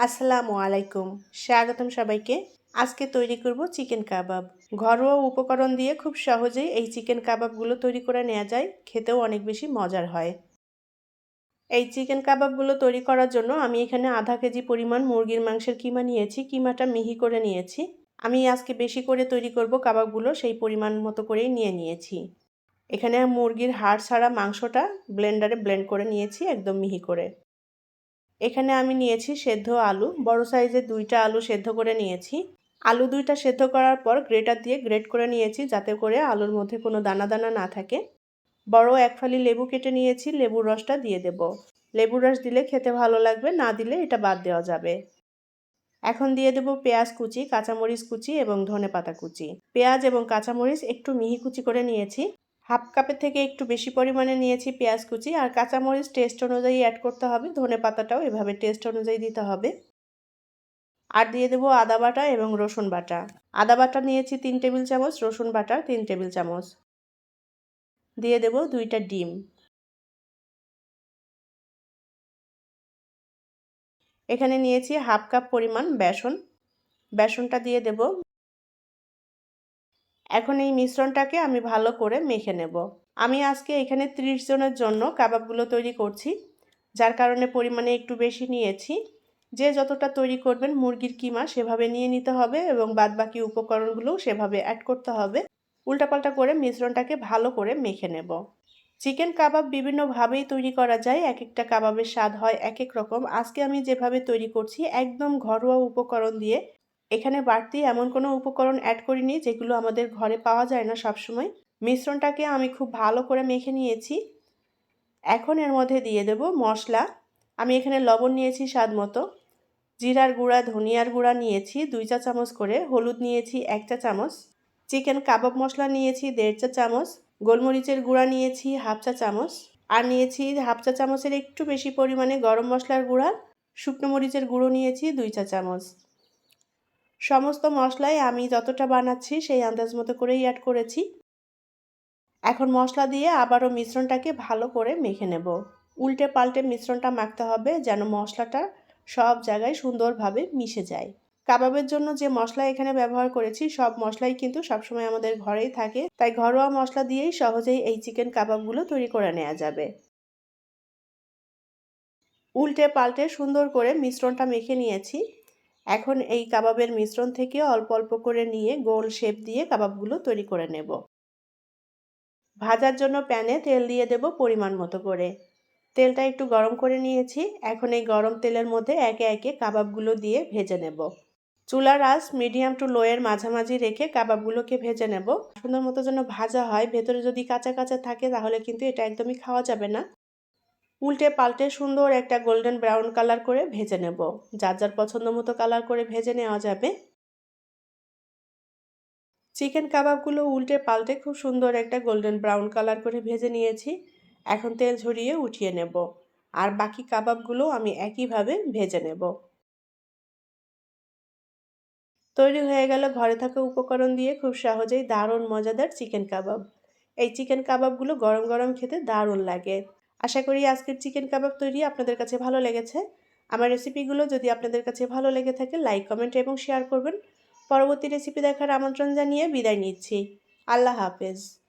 আসসালামু আলাইকুম। স্বাগতম সবাইকে। আজকে তৈরি করব চিকেন কাবাব। ঘরোয়া উপকরণ দিয়ে খুব সহজেই এই চিকেন কাবাবগুলো তৈরি করে নেওয়া যায়। খেতেও অনেক বেশি মজার হয়। এই চিকেন কাবাবগুলো তৈরি করার জন্য আমি এখানে আধা কেজি পরিমাণ মুরগির মাংসের কিমা নিয়েছি, কিমাটা মিহি করে নিয়েছি। আমি আজকে বেশি করে তৈরি করব কাবাবগুলো, সেই পরিমাণ মতো করেই নিয়ে নিয়েছি। এখানে মুরগির হাড় ছাড়া মাংসটা ব্লেন্ডারে ব্লেন্ড করে নিয়েছি একদম মিহি করে। এখানে আমি নিয়েছি সেদ্ধ আলু। বড় সাইজের দুইটা আলু সেদ্ধ করে নিয়েছি। আলু দুইটা সেদ্ধ করার পর গ্রেটার দিয়ে গ্রেট করে নিয়েছি যাতে করে আলুর মধ্যে কোনো দানা দানা না থাকে। বড় এক ফালি লেবু কেটে নিয়েছি, লেবুর রসটা দিয়ে দেব। লেবুর রস দিলে খেতে ভালো লাগবে, না দিলে এটা বাদ দেওয়া যাবে। এখন দিয়ে দেব পেঁয়াজ কুচি, কাঁচামরিচ কুচি এবং ধনে পাতা কুচি। পেঁয়াজ এবং কাঁচামরিচ একটু মিহি কুচি করে নিয়েছি। হাফ কাপের থেকে একটু বেশি পরিমাণে নিয়েছি পেঁয়াজ কুচি আর কাঁচামরিচ টেস্ট অনুযায়ী অ্যাড করতে হবে। ধনে পাতাটাও এভাবে টেস্ট অনুযায়ী দিতে হবে। আর দিয়ে দেবো আদা বাটা এবং রসুন বাটা। আদা বাটা নিয়েছি তিন টেবিল চামচ, রসুন বাটা তিন টেবিল চামচ। দিয়ে দেব দুইটা ডিম। এখানে নিয়েছি হাফ কাপ পরিমাণ বেসন। বেসনটা দিয়ে দেব এখন এই মিশ্রণটাকে আমি ভালো করে মেখে নেব। আমি আজকে এখানে ত্রিশ জনের জন্য কাবাবগুলো তৈরি করছি, যার কারণে পরিমাণে একটু বেশি নিয়েছি। যে যতটা তৈরি করবেন, মুরগির কিমা সেভাবে নিয়ে নিতে হবে এবং বাদবাকি উপকরণগুলোও সেভাবে অ্যাড করতে হবে। উল্টাপাল্টা করে মিশ্রণটাকে ভালো করে মেখে নেব। চিকেন কাবাব বিভিন্নভাবেই তৈরি করা যায় এক একটা কাবাবের স্বাদ হয় এক এক রকম। আজকে আমি যেভাবে তৈরি করছি, একদম ঘরোয়া উপকরণ দিয়ে এখানে বাড়তি এমন কোনো উপকরণ অ্যাড করিনি যেগুলো আমাদের ঘরে পাওয়া যায় না সবসময়। মিশ্রণটাকে আমি খুব ভালো করে মেখে নিয়েছি। এখন এর মধ্যে দিয়ে দেব মশলা। আমি এখানে লবণ নিয়েছি স্বাদ মতো। জিরার গুঁড়া, ধনিয়ার গুঁড়া নিয়েছি দুই চা চামচ করে। হলুদ নিয়েছি এক চা চামচ। চিকেন কাবাব মশলা নিয়েছি দেড় চা চামচ। গোলমরিচের গুঁড়া নিয়েছি হাফ চা চামচ। আর নিয়েছি হাফ চা চামচের একটু বেশি পরিমাণে গরম মশলার গুঁড়া। শুকনো মরিচের গুঁড়ো নিয়েছি দুই চা চামচ। সমস্ত মশলাই আমি যতটা বানাচ্ছি সেই আন্দাজ মতো করেই অ্যাড করেছি। এখন মশলা দিয়ে আবারও মিশ্রণটাকে ভালো করে মেখে নেব। উল্টে পাল্টে মিশ্রণটা মাখতে হবে যেন মশলাটা সব জায়গায় সুন্দরভাবে মিশে যায়। কাবাবের জন্য যে মশলা এখানে ব্যবহার করেছি সব মশলাই কিন্তু সবসময় আমাদের ঘরেই থাকে, তাই ঘরোয়া মশলা দিয়েই সহজেই এই চিকেন কাবাবগুলো তৈরি করে নেওয়া যাবে। উল্টে পাল্টে সুন্দর করে মিশ্রণটা মেখে নিয়েছি। এখন এই কাবাবের মিশ্রণ থেকে অল্প অল্প করে নিয়ে গোল শেপ দিয়ে কাবাবগুলো তৈরি করে নেব। ভাজার জন্য প্যানে তেল দিয়ে দেব পরিমাণ মতো করে। তেলটা একটু গরম করে নিয়েছি। এখন এই গরম তেলের মধ্যে একে একে কাবাবগুলো দিয়ে ভেজে নেব। চুলার আঁচ মিডিয়াম টু লোয়ের মাঝামাঝি রেখে কাবাবগুলোকে ভেজে নেব। সুন্দর মতো যেন ভাজা হয়। ভেতরে যদি কাঁচা কাঁচা থাকে তাহলে কিন্তু এটা একদমই খাওয়া যাবে না। উল্টে পাল্টে সুন্দর একটা গোল্ডেন ব্রাউন কালার করে ভেজে নেব। যার যার পছন্দ মতো কালার করে ভেজে নেওয়া যাবে। চিকেন কাবাবগুলো উল্টে পাল্টে খুব সুন্দর একটা গোল্ডেন ব্রাউন কালার করে ভেজে নিয়েছি। এখন তেল ঝরিয়ে উঠিয়ে নেব। আর বাকি কাবাবগুলো আমি একইভাবে ভেজে নেব। তৈরি হয়ে গেল ঘরে থাকা উপকরণ দিয়ে খুব সহজেই দারুণ মজাদার চিকেন কাবাব। এই চিকেন কাবাবগুলো গরম গরম খেতে দারুণ লাগে। আশা করি আজকের চিকেন কাবাব তৈরি আপনাদের কাছে ভালো লেগেছে। আমার রেসিপিগুলো যদি আপনাদের কাছে ভালো লেগে থাকে লাইক কমেন্ট এবং শেয়ার করবেন। পরবর্তী রেসিপি দেখার আমন্ত্রণ জানিয়ে বিদায় নিচ্ছি। আল্লাহ হাফেজ।